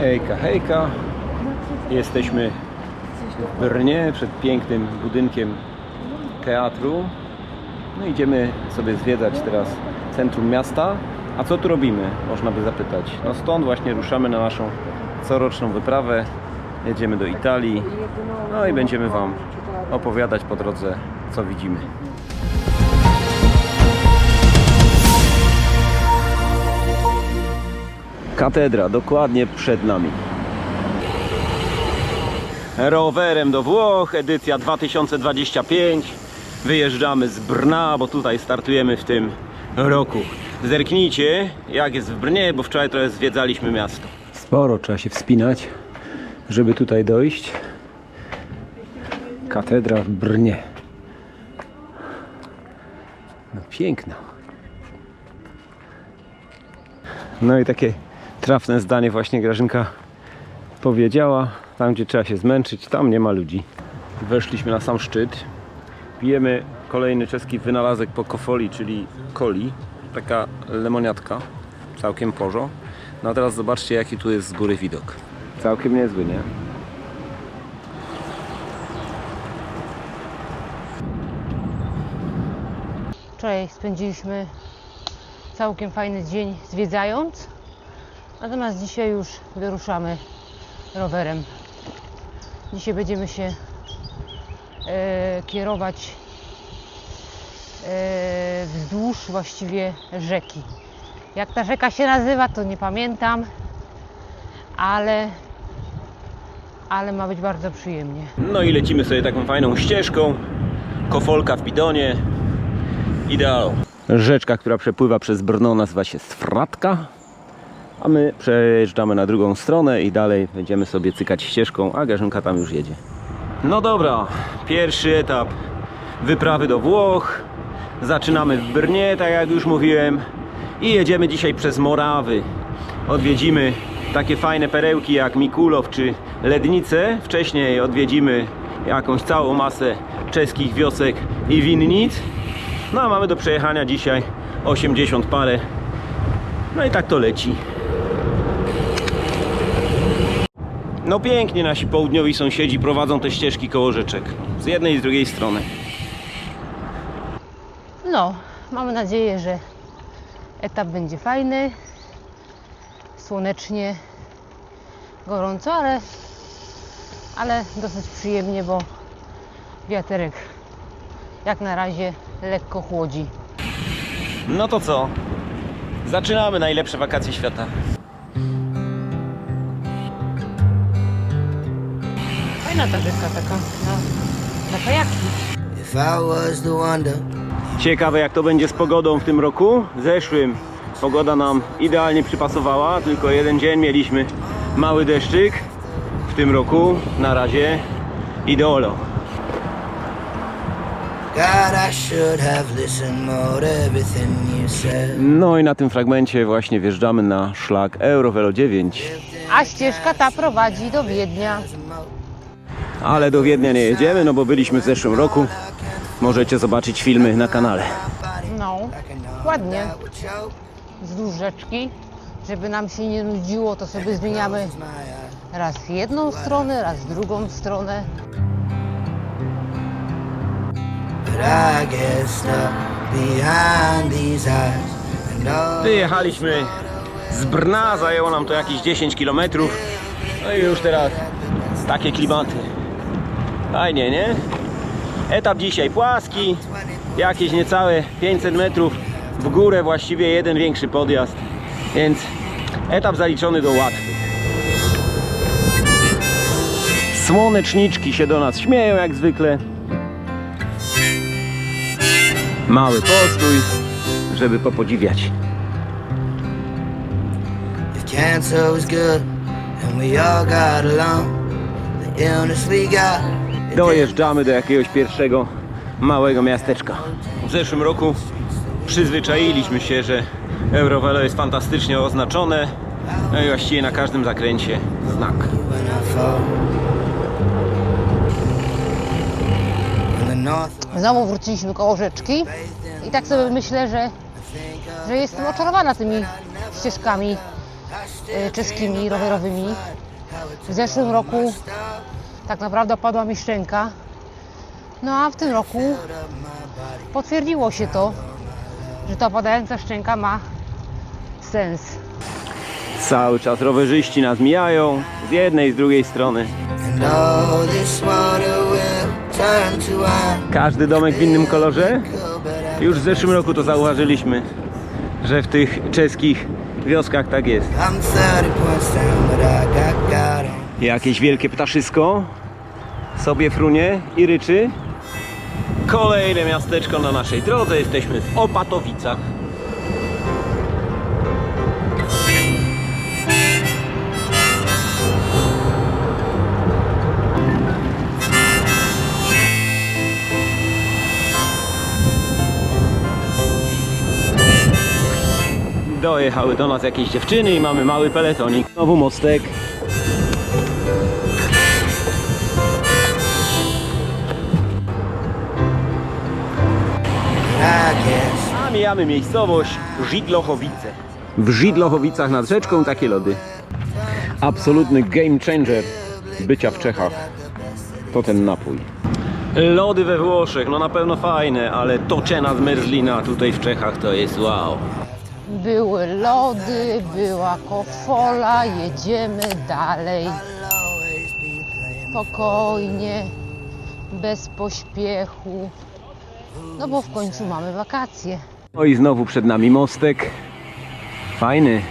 Hejka, hejka. Jesteśmy w Brnie przed pięknym budynkiem teatru. No idziemy sobie zwiedzać teraz centrum miasta. A co tu robimy? Można by zapytać. No stąd właśnie ruszamy na naszą coroczną wyprawę. Jedziemy do Italii. No i będziemy Wam opowiadać po drodze, co widzimy. Katedra dokładnie przed nami. Rowerem do Włoch, edycja 2025. Wyjeżdżamy z Brna, bo tutaj startujemy w tym roku. Zerknijcie, jak jest w Brnie, bo wczoraj trochę zwiedzaliśmy miasto. Sporo trzeba się wspinać, żeby tutaj dojść. Katedra w Brnie. No piękna. No i takie trafne zdanie właśnie Grażynka powiedziała. Tam, gdzie trzeba się zmęczyć, tam nie ma ludzi. Weszliśmy na sam szczyt. Pijemy kolejny czeski wynalazek po kofoli, czyli coli. Taka lemoniatka. Całkiem porzo. No a teraz zobaczcie, jaki tu jest z góry widok. Całkiem niezły, nie? Wczoraj spędziliśmy całkiem fajny dzień zwiedzając, natomiast dzisiaj już wyruszamy rowerem. Dzisiaj będziemy się e, kierować e, wzdłuż właściwie rzeki. Jak ta rzeka się nazywa, to nie pamiętam, ale, ale ma być bardzo przyjemnie. No i lecimy sobie taką fajną ścieżką. Kofolka w bidonie. Ideał. Rzeczka, która przepływa przez Brno nazywa się Sfratka. A my przejeżdżamy na drugą stronę i dalej będziemy sobie cykać ścieżką, a Garzynka tam już jedzie. No dobra, pierwszy etap wyprawy do Włoch. Zaczynamy w Brnie, tak jak już mówiłem. I jedziemy dzisiaj przez Morawy. Odwiedzimy takie fajne perełki jak Mikulow czy Lednice. Wcześniej odwiedzimy jakąś całą masę czeskich wiosek i winnic. No a mamy do przejechania dzisiaj 80 parę. No i tak to leci. No pięknie nasi południowi sąsiedzi prowadzą te ścieżki koło rzeczek. Z jednej i z drugiej strony. No, mamy nadzieję, że etap będzie fajny, słonecznie, gorąco, ale, ale dosyć przyjemnie, bo wiaterek jak na razie lekko chłodzi. No to co? Zaczynamy najlepsze wakacje świata. Fajna ta rzeka taka na, na kajaki. If I was the wonder, Ciekawe jak to będzie z pogodą w tym roku. W zeszłym pogoda nam idealnie przypasowała, tylko jeden dzień mieliśmy mały deszczyk. W tym roku na razie ideolo. God, I should have listened more to everything you said. No i na tym fragmencie właśnie wjeżdżamy na szlak Eurovelo 9. A ścieżka ta prowadzi do Wiednia. Ale do Wiednia nie jedziemy, no bo byliśmy w zeszłym roku. Możecie zobaczyć filmy na kanale. No, ładnie. Wzdłuż rzeczki. Żeby nam się nie nudziło, to sobie zmieniamy raz w jedną stronę, raz w drugą stronę. Wyjechaliśmy z Brna, zajęło nam to jakieś 10 km. No i już teraz takie klimaty. Fajnie, nie? Etap dzisiaj płaski, jakieś niecałe 500 metrów w górę, właściwie jeden większy podjazd, więc etap zaliczony do łatwych. Słoneczniczki się do nas śmieją jak zwykle. Mały postój, żeby popodziwiać. if cancer was good and we all got along, Dojeżdżamy do jakiegoś pierwszego małego miasteczka. W zeszłym roku przyzwyczailiśmy się, że Eurovelo jest fantastycznie oznaczone. No i właściwie na każdym zakręcie znak. Znowu wróciliśmy koło rzeczki i tak sobie myślę, że, że jestem oczarowana tymi ścieżkami e, czeskimi rowerowymi. W zeszłym roku tak naprawdę opadła mi szczęka. No a w tym roku potwierdziło się to, że ta opadająca szczęka ma sens. Cały czas rowerzyści nas mijają z jednej i z drugiej strony. Każdy domek w innym kolorze? Już w zeszłym roku to zauważyliśmy, że w tych czeskich wioskach tak jest. I'm 30 points down, but I got God on. Jakieś wielkie ptaszysko sobie frunie i ryczy. Kolejne miasteczko na naszej drodze. Jesteśmy w Opatowicach. Dojechały do nas jakieś dziewczyny i mamy mały peletonik. Znowu mostek. I guess A mijamy miejscowość Żidlochowice. W Żidlochowicach nad rzeczką takie lody. Absolutny game changer bycia w Czechach. To ten napój. Lody we Włoszech, no na pewno fajne, ale toczena z Merzlina tutaj w Czechach to jest wow. Były lody, była kofola, jedziemy dalej. Spokojnie, bez pośpiechu. No bo w końcu mamy wakacje. No i znowu przed nami mostek. Fajny.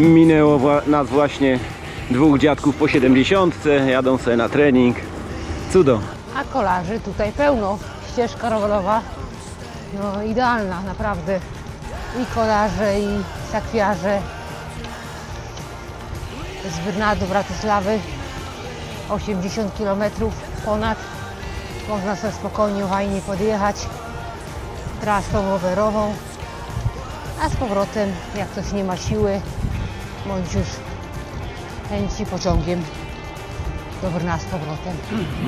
Minęło nas właśnie dwóch dziadków po 70, jadą sobie na trening. Cudo. A kolarzy tutaj pełno. Ścieżka rowerowa, no idealna naprawdę. I kolarze, i sakwiarze. Z Brna do Bratysławy 80 km ponad. Można sobie spokojnie, fajnie podjechać trasą rowerową. A z powrotem, jak ktoś nie ma siły, bądź już chęci pociągiem do Brna z powrotem.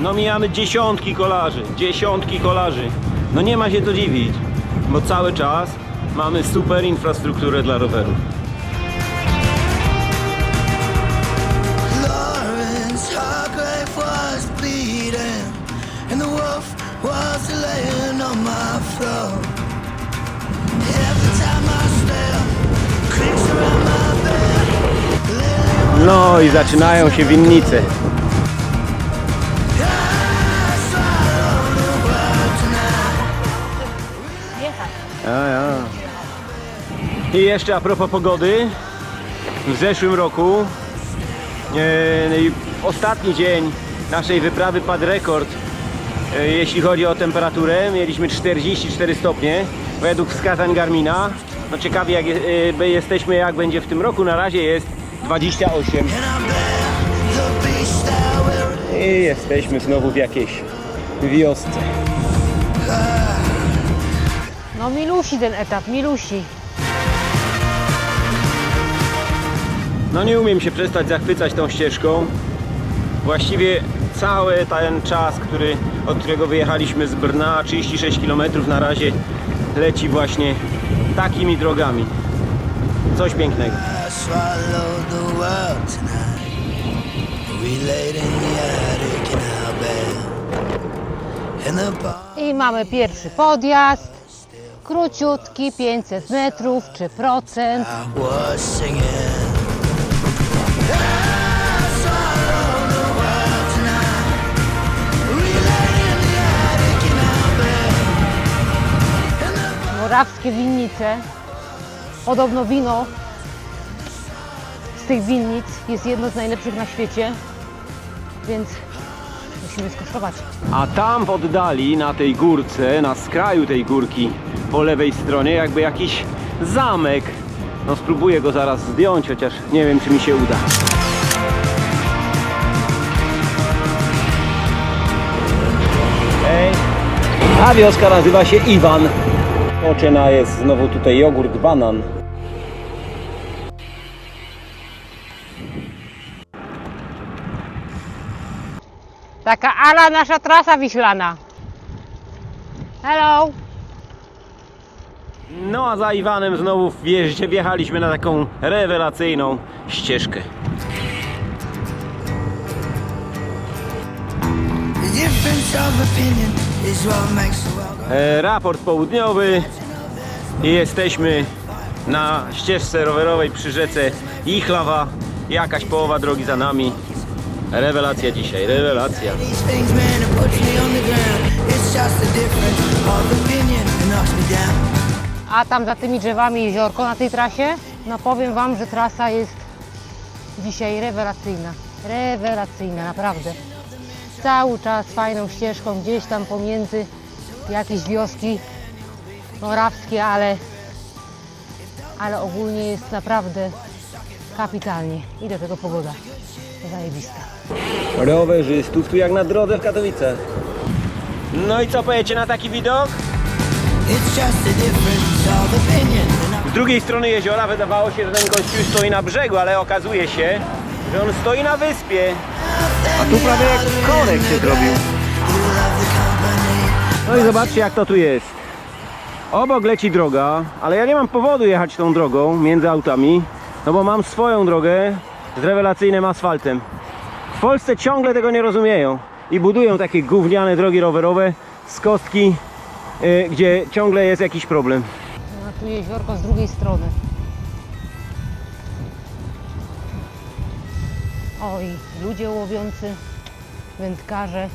No mijamy dziesiątki kolarzy, dziesiątki kolarzy. No nie ma się co dziwić, bo cały czas mamy super infrastrukturę dla rowerów. No i zaczynają się winnice. A, ja. I jeszcze a propos pogody. W zeszłym roku e, ostatni dzień naszej wyprawy padł rekord. E, jeśli chodzi o temperaturę, mieliśmy 44 stopnie według wskazań Garmina. No ciekawie jak e, jesteśmy jak będzie w tym roku. Na razie jest 28. And I bear the beast I wear. I jesteśmy znowu w jakiejś wiosce. No milusi ten etap, milusi. No nie umiem się przestać zachwycać tą ścieżką. Właściwie cały ten czas, który, od którego wyjechaliśmy z Brna, 36 km na razie leci właśnie takimi drogami. Coś pięknego. I swallowed the world tonight. We laid in the attic in our bed. In the bar, I mamy pierwszy podjazd. Króciutki, 500 metrów czy procent. I was singing. Morawskie winnice. Podobno wino z tych winnic jest jedno z najlepszych na świecie. Więc musimy skosztować. A tam w oddali, na tej górce, na skraju tej górki, po lewej stronie, jakby jakiś zamek. No spróbuję go zaraz zdjąć, chociaż nie wiem, czy mi się uda. Ta wioska nazywa się Iwan. Oczyna jest znowu tutaj jogurt banan. Taka ala nasza trasa wiślana. Hello. No a za Iwanem znowu wjechaliśmy na taką rewelacyjną ścieżkę. E, raport południowy i jesteśmy na ścieżce rowerowej przy rzece Ichlawa. Jakaś połowa drogi za nami. Rewelacja dzisiaj, rewelacja. A tam za tymi drzewami jeziorko na tej trasie? No powiem Wam, że trasa jest dzisiaj rewelacyjna. Rewelacyjna, naprawdę. Cały czas fajną ścieżką, gdzieś tam pomiędzy jakieś wioski morawskie, ale, ale ogólnie jest naprawdę kapitalnie. I do tego pogoda zajebista. Rowerzystów tu jak na drodze w Katowicach. No i co powiecie na taki widok? It's just the difference of opinion that knocks Z drugiej strony jeziora wydawało się, że ten gościu stoi na brzegu, ale okazuje się, że on stoi na wyspie. A tu prawie jak korek się zrobił. No i zobaczcie jak to tu jest. Obok leci droga, ale ja nie mam powodu jechać tą drogą między autami, no bo mam swoją drogę z rewelacyjnym asfaltem. W Polsce ciągle tego nie rozumieją i budują takie gówniane drogi rowerowe z kostki, y, gdzie ciągle jest jakiś problem. No tu jeziorko z drugiej strony. Oj, ludzie łowiący, wędkarze.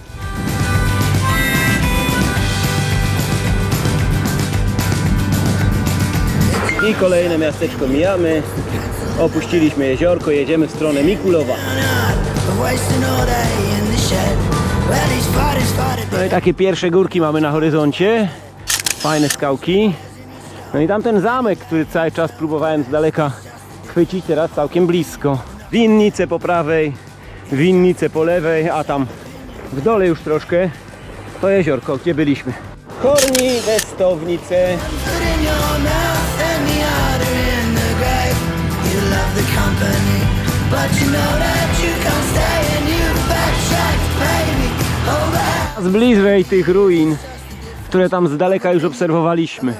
I kolejne miasteczko mijamy. Opuściliśmy jeziorko, jedziemy w stronę Mikulowa. No i takie pierwsze górki mamy na horyzoncie. Fajne skałki. No i tamten zamek, który cały czas próbowałem z daleka chwycić, teraz całkiem blisko. Winnice po prawej, winnice po lewej, a tam w dole już troszkę to jeziorko, gdzie byliśmy. Korni, Westownice. Company, but you know that you stay and baby. Z bliżej tych ruin, które tam z daleka już obserwowaliśmy.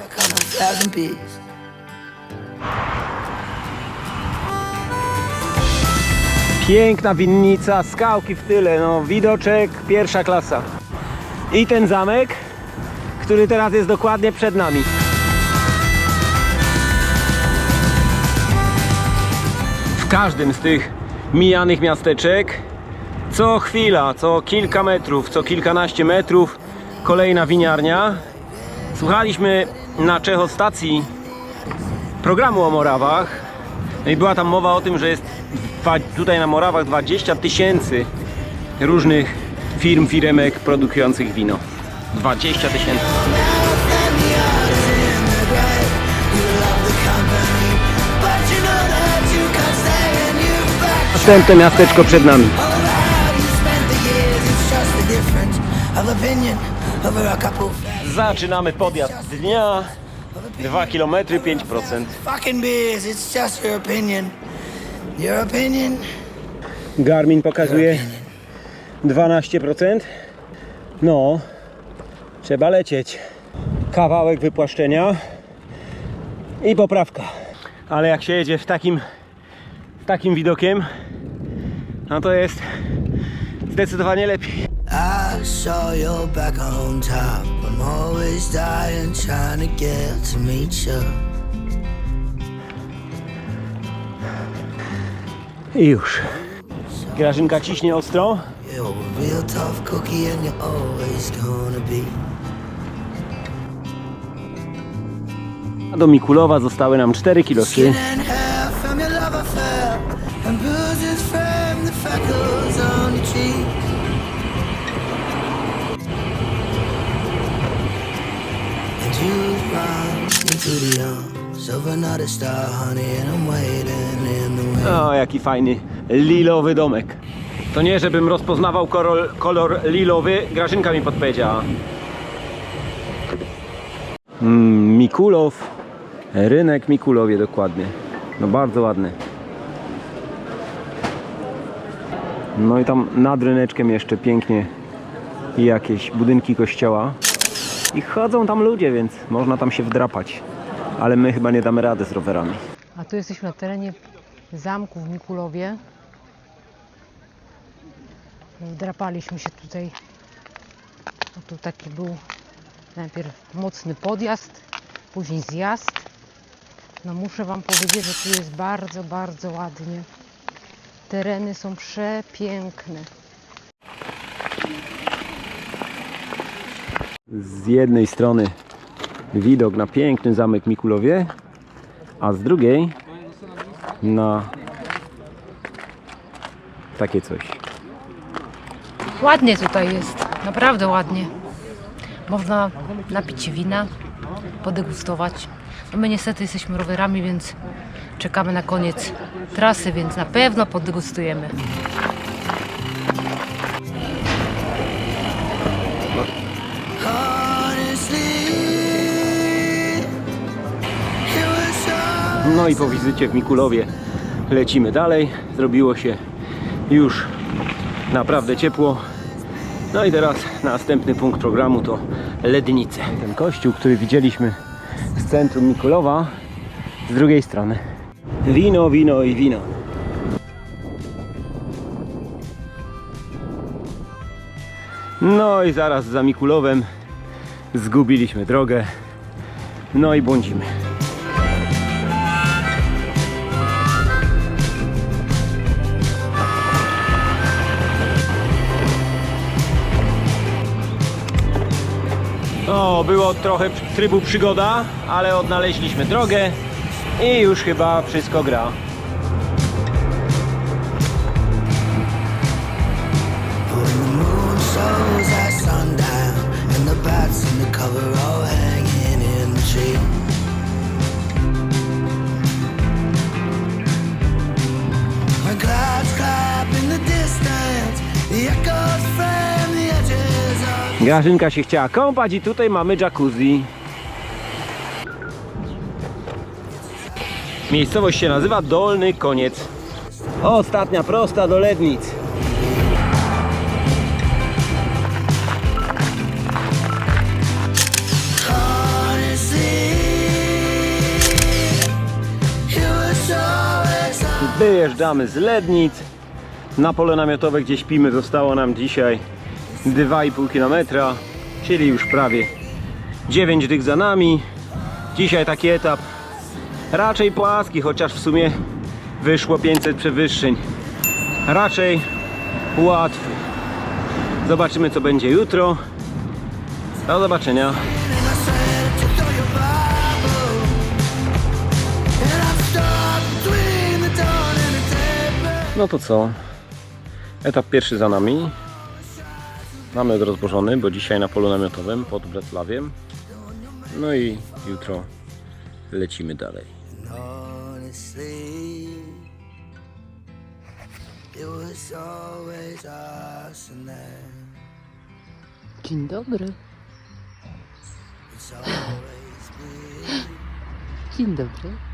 Piękna winnica, skałki w tyle, no widoczek pierwsza klasa. I ten zamek, który teraz jest dokładnie przed nami. Każdym z tych mijanych miasteczek co chwila, co kilka metrów, co kilkanaście metrów kolejna winiarnia. Słuchaliśmy na Czechostacji programu o Morawach no i była tam mowa o tym, że jest tutaj na Morawach 20 tysięcy różnych firm, firemek produkujących wino. 20 tysięcy. Następne miasteczko przed nami. Zaczynamy podjazd dnia. 2 km 5%. fucking beers. It's just your opinion. Your opinion. Garmin pokazuje 12%. No, trzeba lecieć. Kawałek wypłaszczenia i poprawka. Ale jak się jedzie w takim, takim widokiem, no to jest zdecydowanie lepiej. I saw you back on top. I'm always dying, trying to get to meet you. I już. Grażynka ciśnie ostro. You're a real tough cookie, and you're always gonna be. A do Mikulowa zostały nam 4 kilosy. Freckles on your cheek. And you run into the arms of another star, honey, and I'm waiting in the wind. O, jaki fajny lilowy domek. To nie, żebym rozpoznawał kolor, kolor lilowy, Grażynka mi podpowiedziała. Mm, Mikulow, rynek Mikulowie dokładnie. No bardzo ładny. No i tam nad ryneczkiem jeszcze pięknie jakieś budynki kościoła. I chodzą tam ludzie, więc można tam się wdrapać. Ale my chyba nie damy rady z rowerami. A tu jesteśmy na terenie zamku w Mikulowie. Wdrapaliśmy się tutaj. No tu taki był najpierw mocny podjazd, później zjazd. No muszę Wam powiedzieć, że tu jest bardzo, bardzo ładnie. Tereny są przepiękne. Z jednej strony widok na piękny zamek Mikulowie, a z drugiej na takie coś. Ładnie tutaj jest, naprawdę ładnie. Można napić się wina, podegustować. No my niestety jesteśmy rowerami, więc czekamy na koniec trasy, więc na pewno so No i po wizycie w Mikulowie lecimy dalej. Zrobiło się już naprawdę ciepło. No i teraz następny punkt programu to Lednice. Ten kościół, który widzieliśmy z centrum Mikulowa, z drugiej strony. Wino, wino i wino. No i zaraz za Mikulowem zgubiliśmy drogę. No i błądzimy. O, było trochę trybu przygoda, ale odnaleźliśmy drogę i już chyba wszystko gra. Grażynka się chciała kąpać i tutaj mamy jacuzzi. Miejscowość się nazywa Dolny Koniec. Ostatnia prosta do Lednic. Wyjeżdżamy z Lednic. Na pole namiotowe, gdzie śpimy, zostało nam dzisiaj 2,5 km, czyli już prawie 9 dych za nami. Dzisiaj taki etap raczej płaski, chociaż w sumie wyszło 500 przewyższeń. Raczej łatwy. Zobaczymy co będzie jutro. Do zobaczenia. No to co? Etap pierwszy za nami. Namiot rozłożony, bo dzisiaj na polu namiotowym pod Bresławiem. No i jutro lecimy dalej. Honestly, it was always us and them. Dzień dobry. It's always been. Dzień dobry.